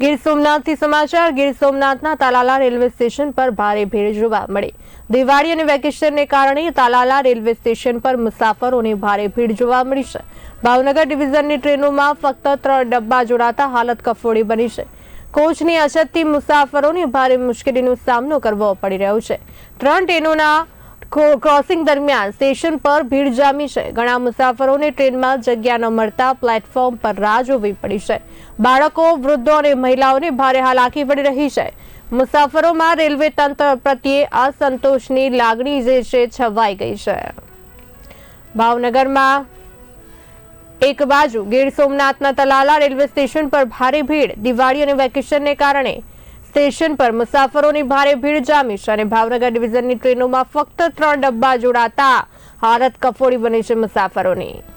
ગીર સોમનાથથી સમાચાર, ગીર સોમનાથના તાલાલા રેલવે સ્ટેશન પર ભારે ભીડ જોવા મળી. દિવાળી અને વેકેશનને કારણે તાલાલા રેલવે સ્ટેશન પર મુસાફરોની ભારે ભીડ જોવા મળી છે. ભાવનગર ડિવિઝનની ટ્રેનોમાં ફક્ત ત્રણ ડબ્બા જોડાતા હાલત કફોડી બની છે. કોચની અછતથી મુસાફરોને ભારે મુશ્કેલીનો સામનો કરવો પડી રહ્યો છે. ત્રણ ટ્રેનોના ક્રોસિંગ દરમિયાન સ્ટેશન પર ભીડ જામી છે. ઘણા મુસાફરોને ટ્રેનમાં જગ્યા ન મળતા પ્લેટફોર્મ પર રાહ જોવી પડી છે. બાળકો, વૃદ્ધો અને મહિલાઓને ભારે હાલાકી પડી રહી છે. મુસાફરોમાં રેલવે તંત્ર પ્રત્યે અસંતોષની લાગણી જે છે, છવાઈ ગઈ છે. ભાવનગરમાં એક બાજુ ગીર સોમનાથના તલાલા રેલવે સ્ટેશન પર ભારે ભીડ. દિવાળી અને વેકેશનને કારણે સ્ટેશન પર મુસાફરોની ભારે ભીડ જામી છે અને ભાવનગર ડિવિઝનની ટ્રેનોમાં ફક્ત ત્રણ ડબ્બા જોડાતા. હાલત કફોડી બની છે મુસાફરોની.